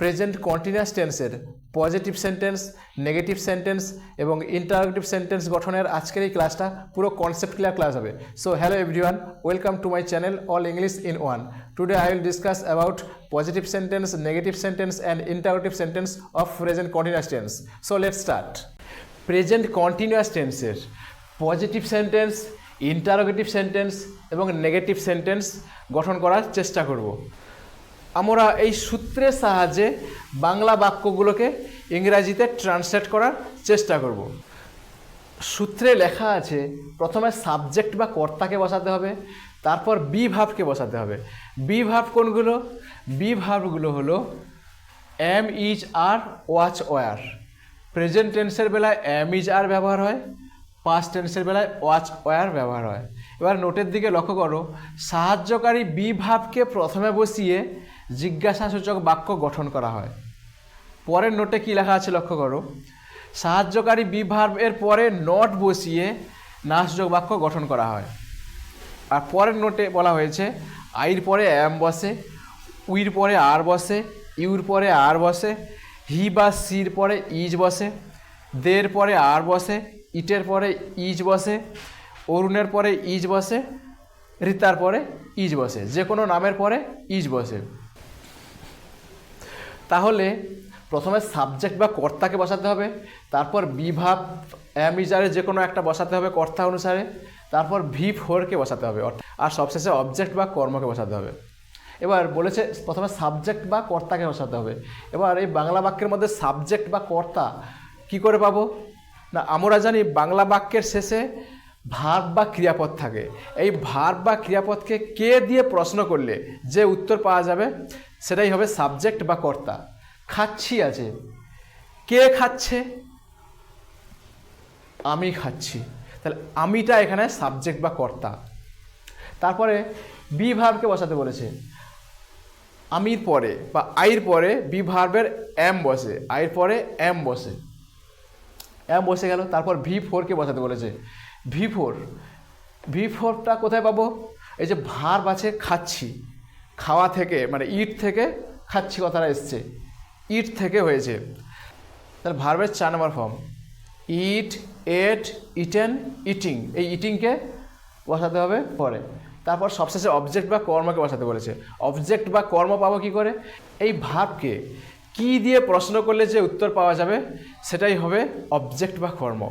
Present continuous টেন্সের positive sentence negative sentence এবং interrogative sentence গঠনের আজকের এই ক্লাসটা পুরো কনসেপ্ট ক্লিয়ার ক্লাস হবে। So hello everyone welcome to my channel all English in one today I will discuss about positive sentence negative sentence and interrogative sentence of present continuous tense so let start present continuous টেন্সের positive sentence interrogative sentence এবং negative sentence গঠন করার চেষ্টা করব। আমরা এই সূত্রের সাহায্যে বাংলা বাক্যগুলোকে ইংরাজিতে ট্রান্সলেট করার চেষ্টা করব। সূত্রে লেখা আছে, প্রথমে সাবজেক্ট বা কর্তাকে বসাতে হবে, তারপর বি ভাবকে বসাতে হবে। বি ভাব কোনগুলো? বি ভাবগুলো হলো am is are was were present টেন্সের বেলায় এম ইজ আর ব্যবহার হয় পাস্ট টেন্সের বেলায় ওয়াচ ওয়ার ব্যবহার হয়। এবার নোটের দিকে লক্ষ্য করো, সাহায্যকারী বি ভাবকে প্রথমে বসিয়ে জিজ্ঞাসাসূচক বাক্য গঠন করা হয়। পরের নোটে কী লেখা আছে লক্ষ্য করো? সাহায্যকারী বি ভার্বের পরে নট বসিয়ে নাসযোগ বাক্য গঠন করা হয়। আর পরের নোটে বলা হয়েছে, আইর পরে অ্যাম বসে, উইর পরে আর বসে, ইউর পরে আর বসে, হি বা সির পরে ইজ বসে, দের পরে আর বসে, ইটের পরে ইজ বসে, অরুণের পরে ইজ বসে, রিতার পরে ইজ বসে যে কোনো নামের পরে ইজ বসে। তাহলে প্রথমে সাবজেক্ট বা কর্তাকে বসাতে হবে, তারপর বিভাব অ্যামিজারে যে কোনো একটা বসাতে হবে কর্তা অনুসারে, তারপর ভি ফোরকে বসাতে হবে আর সবশেষে অবজেক্ট বা কর্মকে বসাতে হবে। এবার বলেছে প্রথমে সাবজেক্ট বা কর্তাকে বসাতে হবে। এবার এই বাংলা বাক্যের মধ্যে সাবজেক্ট বা কর্তা কি করে পাবো? না, আমরা জানি বাংলা বাক্যের শেষে ভার্ব বা ক্রিয়াপদ থাকে। এই ভার্ব বা ক্রিয়াপদকে কে দিয়ে প্রশ্ন করলে যে উত্তর পাওয়া যাবে, সেটাই হবে সাবজেক্ট বা কর্তা। খাচ্ছি আছে কে খাচ্ছে? আমি খাচ্ছি। তাহলে আমিটা এখানে সাবজেক্ট বা কর্তা। তারপরে বি ভার্বকে বসাতে বলেছে। আমির পরে বা আইর পরে বি ভার্বের এম বসে, আইর পরে এম বসে। এম বসে গেল, তারপর ভি ফোরকে বসাতে বলেছে। ভি ফোর, ভি ফোরটা কোথায় পাবো? এই যে ভার্ব আছে খাচ্ছি, খাওয়া থেকে মানে ইট থেকে খাচ্ছি কথাটা এসছে, ইট থেকে হয়েছে। তাহলে ভার্বের চার নম্বর form, eat, ate, eaten, eating, এই ইটিংকে বসাতে হবে পরে। তারপর সবশেষে অবজেক্ট বা কর্মকে বসাতে বলেছে। অবজেক্ট বা কর্ম পাবো কি করে? এই ভাবকে কি দিয়ে প্রশ্ন করলে যে উত্তর পাওয়া যাবে, সেটাই হবে অবজেক্ট বা কর্ম।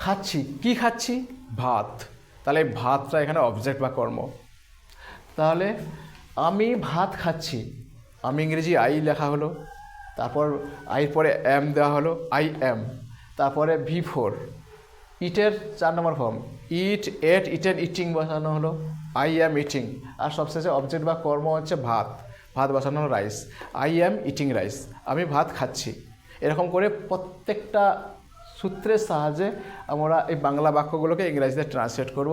খাচ্ছি। কি খাচ্ছি? ভাত। তাহলে ভাতটা এখানে অবজেক্ট বা কর্ম। তাহলে আমি ভাত খাচ্ছি। আমি ইংরেজি আই লেখা হলো। তারপর আইর পরে এম দেওয়া হলো। I am. তারপরে ভি ফোর। ইটের চার নম্বর form. Eat, ate, eaten, eating বসানো হলো। I am, eating. আর সবশেষে অবজেক্ট বা কর্ম হচ্ছে ভাত। ভাত বসানো হলো rice I am, eating rice আমি ভাত খাচ্ছি। এরকম করে প্রত্যেকটা সূত্রের সাহায্যে আমরা এই বাংলা বাক্যগুলোকে ইংরাজিতে ট্রান্সলেট করব।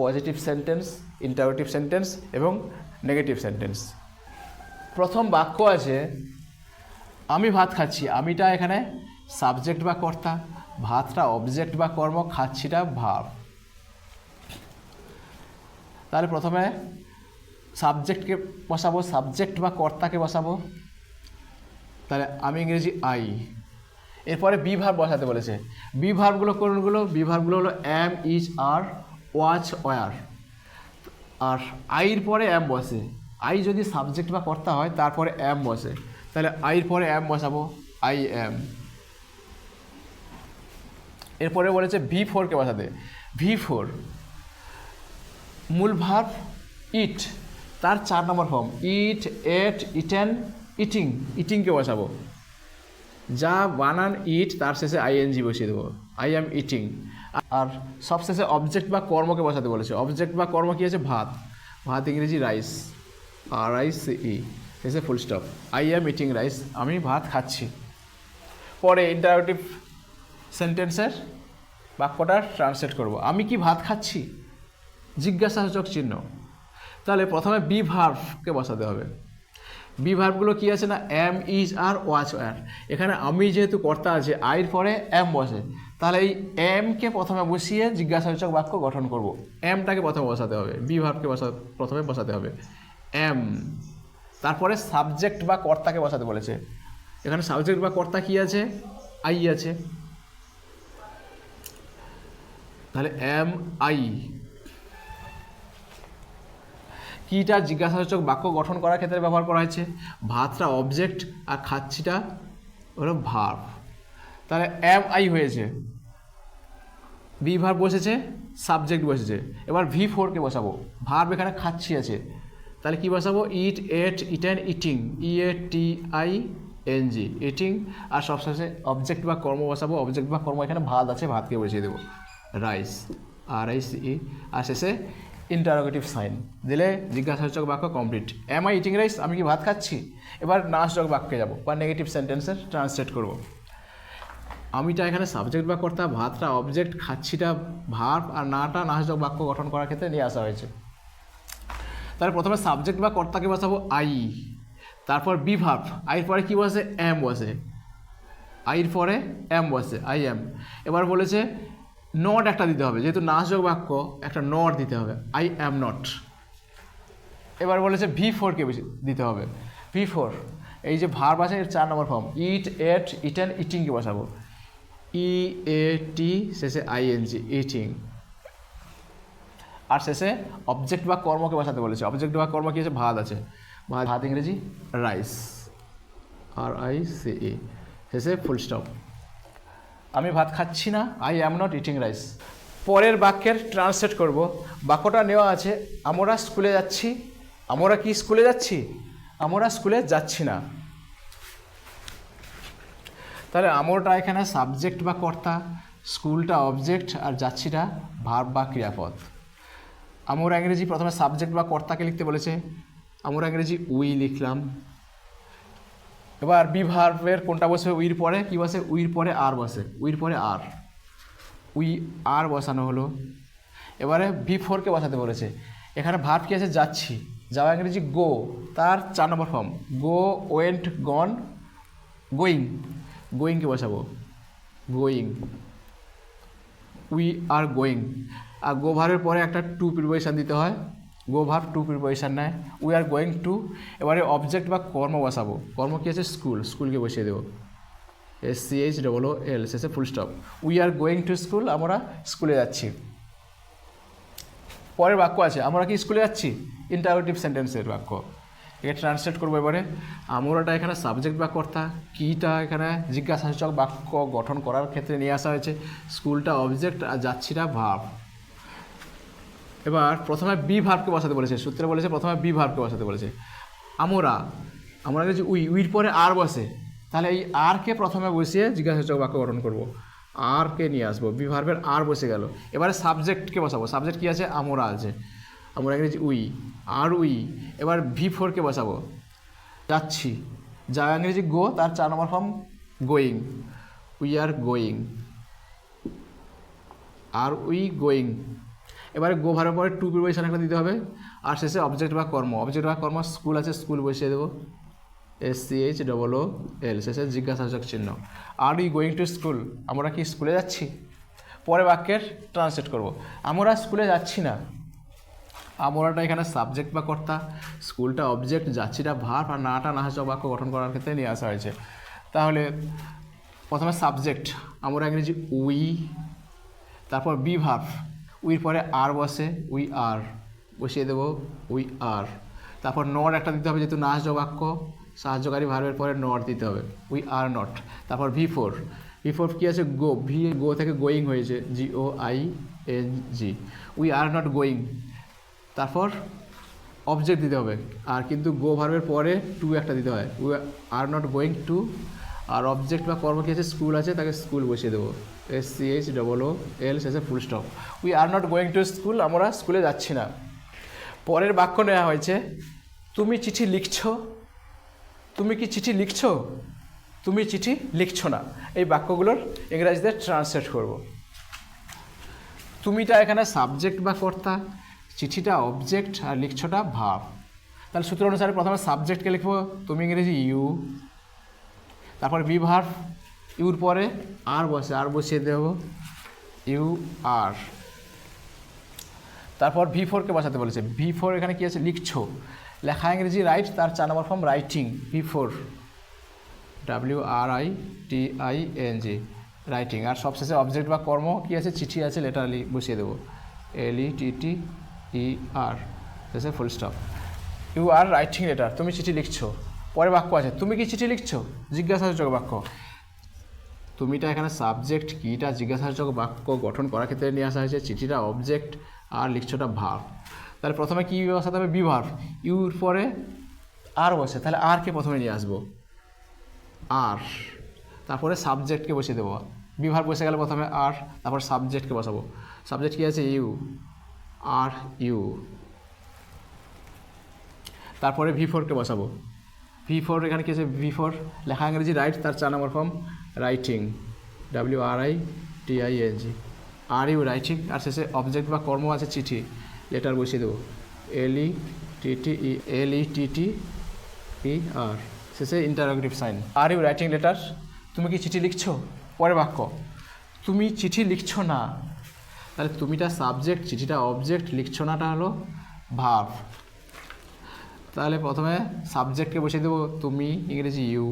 পজিটিভ সেন্টেন্স ইন্টারোটিভ সেন্টেন্স এবং নেগেটিভ সেন্টেন্স প্রথম বাক্য আছে, আমি ভাত খাচ্ছি, আমিটা এখানে সাবজেক্ট বা কর্তা, ভাতটা অবজেক্ট বা কর্ম, খাচ্ছিটা ভাব। তাহলে প্রথমে সাবজেক্টকে বসাবো সাবজেক্ট বা কর্তাকে বসাবো। তাহলে আমি ইংরেজি আই এরপরে বি ভার্ব বসাতে বলেছে। বি ভার্বগুলো কোনগুলো বি ভার্বগুলো হলো am is are was were আর আইর পরে এম বসে। আই যদি সাবজেক্ট বা কর্তা হয়, তারপরে এম বসে। তাহলে আইর পরে এম বসাবো। আই এম এরপরে বলেছে ভি ফোরকে বসাতে। ভি ফোর মূল ভার্ব ইট তার চার নম্বর form eat ate eaten eating ইটিংকে বসাবো। যা বানান ইট, তার শেষে আইএনজি বসিয়ে দেবো। আই এম ইটিং আর সবশেষে অবজেক্ট বা কর্মকে বসাতে বলেছে। অবজেক্ট বা কর্ম কী আছে? ভাত। ভাত ইংরেজি রাইস আর রাইস ই। শেষে full stop I am eating rice আমি ভাত খাচ্ছি। পরে ইন্টারোটিভ সেন্টেন্সের বাক্যটা ট্রান্সলেট করব। আমি কি ভাত খাচ্ছি? জিজ্ঞাসাসূচক চিহ্ন। তাহলে প্রথমে বি ভার্ভকে বসাতে হবে। বি ভার্বগুলো কী আছে না? Am is are was were এখানে আমি যেহেতু কর্তা আছে আইর পরে এম বসে। তাহলে এই এমকে প্রথমে বসিয়ে জিজ্ঞাসাসূচক বাক্য গঠন করব। এমটাকে প্রথমে বসাতে হবে বি বসা, প্রথমে বসাতে হবে। এম তারপরে সাবজেক্ট বা কর্তাকে বসাতে বলেছে। এখানে সাবজেক্ট বা কর্তা কি আছে? আই আছে। তাহলে এম আই কিটা জিজ্ঞাসাসূচক বাক্য গঠন করার ক্ষেত্রে ব্যবহার করা হয়েছে? ভাতটা অবজেক্ট আর খাচ্ছিটা হলো ভার্ব তাহলে এম আই হয়েছে? বি ভার্ব বসেছে সাবজেক্ট বসেছে। এবার ভি ফোরকে বসাবো। ভার্ব এখানে খাচ্ছি আছে। তাহলে কি বসাবো? Eat ate eaten eating E A T I N G eating আর সবশেষে অবজেক্ট বা কর্ম বসাবো। অবজেক্ট বা কর্ম এখানে ভাত আছে, ভাতকে বসিয়ে দেবো। রাইস আর আই সি আর শেষে ইন্টারোগেটিভ সাইন দিলে জিজ্ঞাসাসূচক বাক্য complete am I eating rice আমি কি ভাত খাচ্ছি? এবার নাশযোগ বাক্যে যাব। বা নেগেটিভ সেন্টেন্সের ট্রান্সলেট করব। আমিটা এখানে সাবজেক্ট বা কর্তা, ভাতটা অবজেক্ট খাচ্ছিটা ভার্ব আর নাটা নাশযোগ বাক্য গঠন করার ক্ষেত্রে নিয়ে আসা হয়েছে। তাহলে প্রথমে সাবজেক্ট বা কর্তাকে বসাবো আই তারপর বি ভার্ব আইয়ের পরে কী বসে? এম বসে। আইয়ের পরে এম বসে আই এম এবার বলেছে নট একটা দিতে হবে। যেহেতু নাশযোগ বাক্য, একটা নট দিতে হবে। আই অ্যাম নট এবার বলেছে ভি ফোরকে বেশি দিতে হবে। ভি ফোর এই যে ভার্ব আছে, এর চার নম্বর ফর্ম ইট এট ইটেন ইটিংকে বসাবো। ই এ টি শেষে আই এন জি ইটিং আর শেষে অবজেক্ট বা কর্মকে বসাতে বলেছে। অবজেক্ট বা কর্ম কি আছে? ভাত আছে। ভাত ইংরেজি rice R I C E শেষে ফুল স্টপ আমি ভাত খাচ্ছি না I am not eating rice পরের বাক্যের ট্রান্সলেট করব। বাক্যটা নেওয়া আছে, আমরা স্কুলে যাচ্ছি। আমরা কি স্কুলে যাচ্ছি? আমরা স্কুলে যাচ্ছি না। তাহলে আমরটা এখানে সাবজেক্ট বা কর্তা, স্কুলটা অবজেক্ট আর যাচ্ছিটা ভার্ব বা ক্রিয়াপদ। আমরা ইংরেজি প্রথমে সাবজেক্ট বা কর্তাকে লিখতে বলেছে। আমরা ইংরেজি উই লিখলাম। এবার বি ভার্বের কোনটা বসে, উইর পরে, কি বসে? উইর পরে আর বসে, উইর পরে আর। উই আর বসানো হলো। এবারে ভি ফোরকে বসাতে বলেছে। এখানে ভার্ব কি আছে? যাচ্ছি। যাওয়া ইংরেজি গো, তার চার নম্বর form. Go, went, gone, going. গোয়িংকে বসাবো। Going. We are going. R go ভার্বের পরে একটা টু প্রিপোজিশন দিতে হয়। গো ভার্ব টু প্রিপোজিশন নেয় উই আর গোয়িং টু এবারে অবজেক্ট বা কর্ম বসাবো। কর্ম কি আছে? স্কুল স্কুলকে বসিয়ে দেবো। S C H double O L শেষে full stop we are going to school আমরা স্কুলে যাচ্ছি। পরের বাক্য আছে, আমরা কি স্কুলে যাচ্ছি? ইন্টারোগেটিভ সেন্টেন্সের বাক্য। এটা ট্রান্সলেট করব এবারে। আমরাটা এখানে সাবজেক্ট বা কর্তা কীটা এখানে জিজ্ঞাসাসূচক বাক্য গঠন করার ক্ষেত্রে নিয়ে আসা হয়েছে। স্কুলটা অবজেক্ট আর যাচ্ছিটা ভাব। এবার প্রথমে বি ভার্বকে বসাতে বলেছে, সূত্রে বলেছে প্রথমে বি ভার্বকে বসাতে বলেছে। আমরা আমরা যে উই, উইর পরে আর বসে, তাহলে এই আরকে প্রথমে বসিয়ে জিজ্ঞাসাসূচক বাক্য গঠন করব। আরকে নিয়ে আসব, বি ভার্বের আর বসে গেল। এবারে সাবজেক্টকে বসাবো সাবজেক্ট কী আছে? আমরা আছে। আমরা ইংরেজি উই, আর উই, এবার ভি ফোরকে বসাবো। যাচ্ছি। যা ইংরেজি গো, তার চার নম্বর form going we are going are we going এবারে গো ভারের পরে টু প্রিপোজিশন একটা দিতে হবে। আর শেষে অবজেক্ট বা কর্ম। অবজেক্ট বা কর্ম স্কুল আছে স্কুল বসিয়ে দেবো। S C H double O L শেষে জিজ্ঞাসাসূচক চিহ্ন। Are you going to school আমরা কি স্কুলে যাচ্ছি? পরে বাক্যের ট্রান্সলেট করব। আমরা স্কুলে যাচ্ছি না। আমরাটা এখানে সাবজেক্ট বা কর্তা। স্কুলটা অবজেক্ট যাচ্ছিটা ভার আর নাটা নাহাচক বাক্য গঠন করার ক্ষেত্রে নিয়ে আসা হয়েছে। তাহলে প্রথমে সাবজেক্ট আমরা ইংরেজি উই তারপর বি ভার্ভ উইর পরে আর বসে, উই আর। বসিয়ে দেবো, উই আর। তারপর নট একটা দিতে হবে, যেহেতু নাচ বাক্য, সাহায্যকারী ভার্বের পরে নট দিতে হবে, উই আর নট। তারপর ভি ফোর। ভি ফোর কী আছে? গো। ভি গো থেকে গোয়িং হয়েছে G O I N G we are not going. তারপর অবজেক্ট দিতে হবে, আর কিন্তু গো ভার্বের পরে টু একটা দিতে হয়, we are not going to R object বা কর্ম কী আছে? স্কুল আছে, তাকে স্কুল বসিয়ে দেবো। S C H double O L শেষে full stop we are not going to school আমরা স্কুলে যাচ্ছি না। পরের বাক্য নেওয়া হয়েছে, তুমি চিঠি লিখছো? তুমি কি চিঠি লিখছো? তুমি চিঠি লিখছো না। এই বাক্যগুলোর ইংরাজিতে ট্রান্সলেট করব। তুমিটা এখানে সাবজেক্ট বা কর্তা, চিঠিটা অবজেক্ট আর লিখছোটা ভাব। তাহলে সূত্র অনুসারে প্রথমে সাবজেক্টকে লিখব। তুমি ইংরেজি ইউ তারপর বি ভার্ভ ইউর পরে, আর বসে, আর বসিয়ে দেবো। You are. তারপর ভি ফোরকে বসাতে বলেছে। ভি ফোর এখানে কী আছে? লিখছো। লেখা ইংরেজি রাইট, তার চার নম্বর form writing. V four. W R I T I N G. Writing. আর সবশেষে অবজেক্ট বা কর্ম কী আছে? চিঠি আছে, লেটারলি বসিয়ে দেবো। L E T T E R. Full stop. You are writing letter. তুমি চিঠি লিখছো। পরে বাক্য আছে, তুমি কি চিঠি লিখছো? জিজ্ঞাসাসূচক বাক্য। তুমিটা এখানে সাবজেক্ট কিটা জিজ্ঞাসাসূচক বাক্য গঠন করার ক্ষেত্রে নিয়ে আসা হয়েছে, চিঠিটা অবজেক্ট আর লিখছোটা ভার তাহলে প্রথমে কী বসাতে হবে? বিভার ইউর পরে আর বসে, তাহলে আরকে প্রথমে নিয়ে আসব। আর তারপরে সাবজেক্টকে বসিয়ে দেবো। বিভার বসে গেলে প্রথমে আর তারপর সাবজেক্টকে বসাবো। সাবজেক্ট কী আছে? ইউ আর ইউ তারপরে ভি ফোরকে বসাবো। ভি ফোর এখানে কী আছে? ভি ফোর লেখা ইংরেজি রাইট তার চার নম্বর form writing W R I T I N G are you writing আর শেষে অবজেক্ট বা কর্ম আছে, চিঠি লেটার বসিয়ে দেবো এল ই টি টি ই এল E T T E R শেষে interrogative sign are you writing letter তুমি কি চিঠি লিখছো? পরে বাক্য, তুমি চিঠি লিখছো না। তাহলে তুমিটা সাবজেক্ট চিঠিটা অবজেক্ট লিখছো নাটা হলো ভাব তাহলে প্রথমে সাবজেক্টকে বসিয়ে দেবো তুমি, ইংরেজি ইউ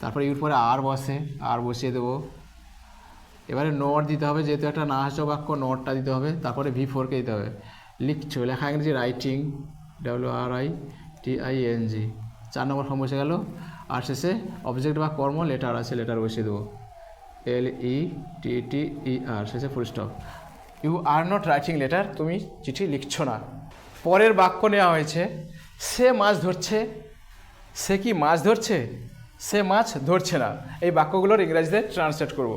তারপরে ইউর পরে আর বসে আর বসিয়ে দেবো। এবারে নট দিতে হবে, যেহেতু একটা না হাস্য বাক্য নটটা দিতে হবে, তারপরে ভি ফোরকে দিতে হবে। লিখছো, লেখা ইংরেজি writing W R I T I N G চার নম্বর ফর্ম বসে গেল। আর শেষে অবজেক্ট বা কর্ম লেটার আছে লেটার বসিয়ে দেবো। L E T T E R শেষে full stop you are not writing letter তুমি চিঠি লিখছো না। পরের বাক্য নেওয়া হয়েছে সে মাছ ধরছে, সে কি মাছ ধরছে? সে মাছ ধরছে না। এই বাক্যগুলোর ইংরেজিতে ট্রান্সলেট করব।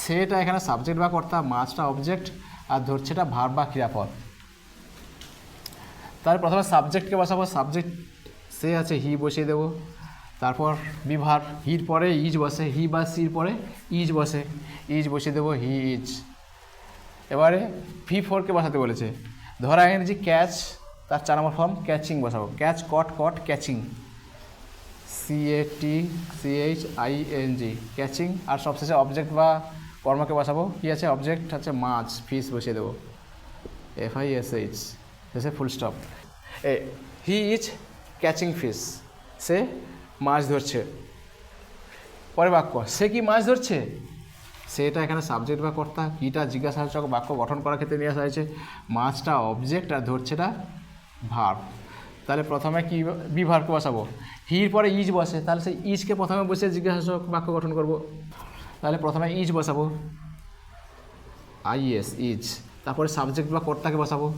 সেটা এখানে সাবজেক্ট বা কর্তা, মাছটা অবজেক্ট আর ধরছেটা ভার বা ক্রিয়াপদ। তার প্রথমে সাবজেক্টকে বসাবো। সাবজেক্ট সে আছে হি বসিয়ে দেবো। তারপর বিভার হির পরে ইজ বসে। হি বা সির পরে ইজ বসে। ইজ বসিয়ে দেবো হি ইজ এবারে ভি ফোরকে বসাতে বলেছে। ধরা ইংরেজি ক্যাচ তার চার নম্বর ফর্ম ক্যাচিং বসাবো। Catch caught caught catching C A T C H I N G catching আর সবশেষে অবজেক্ট বা কর্মকে বসাবো। কী আছে? অবজেক্ট হচ্ছে মাছ ফিস বসিয়ে দেবো। এফ আই এস এইচ শেষে ফুল স্টপ এ হি ইজ ক্যাচিং ফিস সে মাছ ধরছে। পরে বাক্য, সে কি মাছ ধরছে? সেটা এখানে সাবজেক্ট বা কর্তা, কীটা জিজ্ঞাসাসূচক বাক্য গঠন করার ক্ষেত্রে নিয়ে আসা হয়েছে। মাছটা অবজেক্ট আর ধরছেটা ভার। তাহলে প্রথমে কি বিভারকে বসাবো? হির পরে ইজ বসে, তাহলে সেই ইজকে প্রথমে বসে জিজ্ঞাসাসূচক বাক্য গঠন করব। তাহলে প্রথমে ইজ বসাবো। Is, is. তারপরে সাবজেক্ট বা কর্তাকে বসাবো।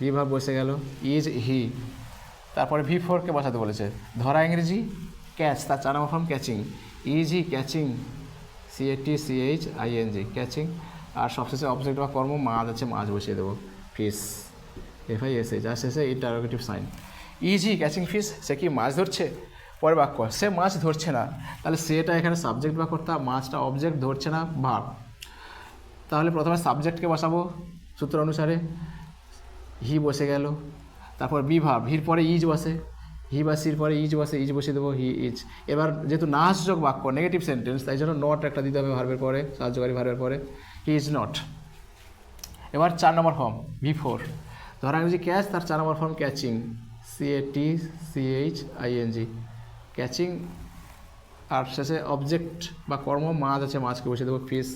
বিভাগ বসে গেল, ইজ, হি। তারপরে ভি ফোরকে বসাতে বলেছে। ধরা ইংরেজি, ক্যাচ, তার চার নম্বর form catching. Is he catching. C A T, C H, I N G, catching. আর সবশেষে অবজেক্ট বা কর্ম মাছ আছে মাছ বসিয়ে দেবো। Fish. F I S H আর শেষে interrogative sign is he catching fish সে কি মাছ ধরছে? পরে বাক্য, সে মাছ ধরছে না। তাহলে সেটা এখানে সাবজেক্ট বা কর্তা, মাছটা অবজেক্ট ধরছে না, ভাব। তাহলে প্রথমে সাবজেক্টকে বসাবো সূত্র অনুসারে। হি বসে গেল। তারপর বি ভাব, হির পরে ইজ বসে। হি বা সির পরে ইজ বসে ইজ বসিয়ে দেবো, হি ইজ এবার যেহেতু নাশযোগ বাক্য নেগেটিভ সেন্টেন্স তাই জন্য নট একটা দিতে হবে ভার্বের পরে, সাহায্যকারী ভার্বের পরে। হি ইজ নট এবার চার নম্বর ফর্ম ভি ফোর ধরা ইংরেজি ক্যাচ তার চার নম্বর form catching C A T C H I N G catching আর শেষে অবজেক্ট বা কর্ম, মাছ আছে, মাছকে বসিয়ে দেবো fish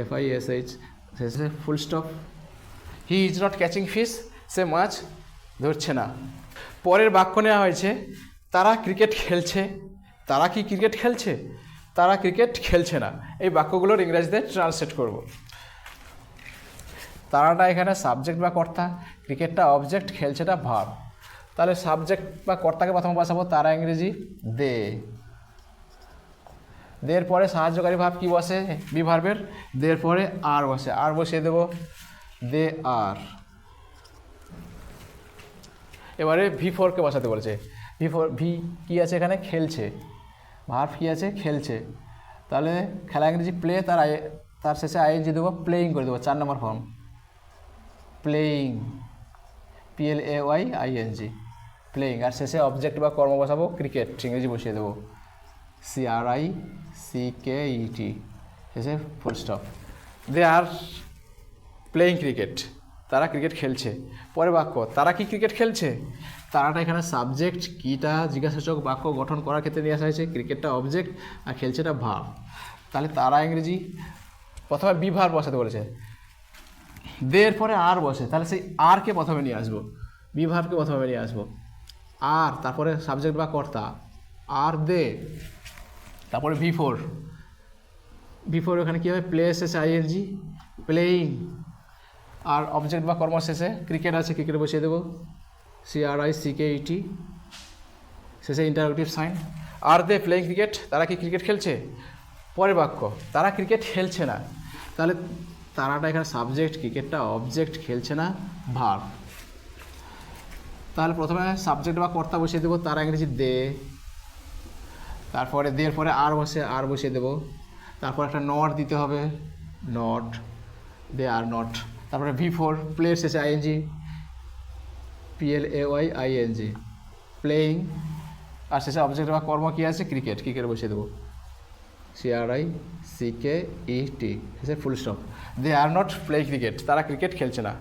F I S H শেষে full stop he is not catching fish সে মাছ ধরছে না। পরের বাক্য নেওয়া হয়েছে, তারা ক্রিকেট খেলছে। তারা কি ক্রিকেট খেলছে? তারা ক্রিকেট খেলছে না। এই বাক্যগুলোর ইংরেজিতে ট্রান্সলেট করব। তারাটা এখানে সাবজেক্ট বা কর্তা ক্রিকেটটা অবজেক্ট খেলছেটা ভাব তাহলে সাবজেক্ট বা কর্তাকে প্রথমে বসাবো, তারা ইংরেজি দে দের পরে সাহায্যকারী ভাব কি বসে? বি ভার্বের দের পরে আর বসে। আর বসিয়ে দেবো দে আর এবারে ভি ফোরকে বসাতে বলেছে। ভি ফোর ভি কী আছে এখানে? খেলছে। ভার্ভ কী আছে? খেলছে। তাহলে খেলা ইংরেজি প্লে তার আই তার শেষে আইএনজি দেবো প্লেয়িং করে দেবো, চার নম্বর form playing P L A Y I N G playing আর শেষে অবজেক্ট বা কর্ম বসাবো ক্রিকেট ইংরেজি বসিয়ে দেবো। C R I C K E T শেষে full stop they are playing cricket তারা ক্রিকেট খেলছে। পরে বাক্য, তারা কি ক্রিকেট খেলছে? তারাটা এখানে সাবজেক্ট কীটা জিজ্ঞাসাসূচক বাক্য গঠন করার ক্ষেত্রে নিয়ে আসা হয়েছে। ক্রিকেটটা অবজেক্ট আর খেলছেটা ভাব তাহলে তারা ইংরেজি, প্রথমে বি ভার বসাতে বলেছে। দের পরে আর বসে। তাহলে সেই আরকে প্রথমে নিয়ে আসব? বি ভার্বকে প্রথমে নিয়ে আসব। আর, তারপরে সাবজেক্ট বা কর্তা। আর দে তারপরে ভি ফোর। ভি ফোর ওখানে কী হবে প্লে এসেছে আইএনজি প্লেয়িং আর অবজেক্ট বা কর্ম শেষে ক্রিকেট আছে ক্রিকেট বসিয়ে দেবো। C R I C K E T শেষে interrogative sign are they playing cricket তারা কি ক্রিকেট খেলছে? পরের বাক্য। তারা ক্রিকেট খেলছে না। তাহলে তারাটা এখানে সাবজেক্ট ক্রিকেটটা অবজেক্ট খেলছে না ভার তাহলে প্রথমে সাবজেক্ট বা কর্তা বসিয়ে দেবো, তারা ইংরেজি দে তারপরে দের পরে আর বসে আর বসিয়ে দেবো। তারপর একটা নট দিতে হবে নট দে আর নট তারপরে ভি ফোর প্লেয়ার শেষে I N G P L A Y I N G playing আর শেষে অবজেক্ট বা কর্ম কী আছে? ক্রিকেট ক্রিকেট বসিয়ে দেবো। CRI C K E T শেষে full stop they are not play cricket তারা ক্রিকেট খেলছে না।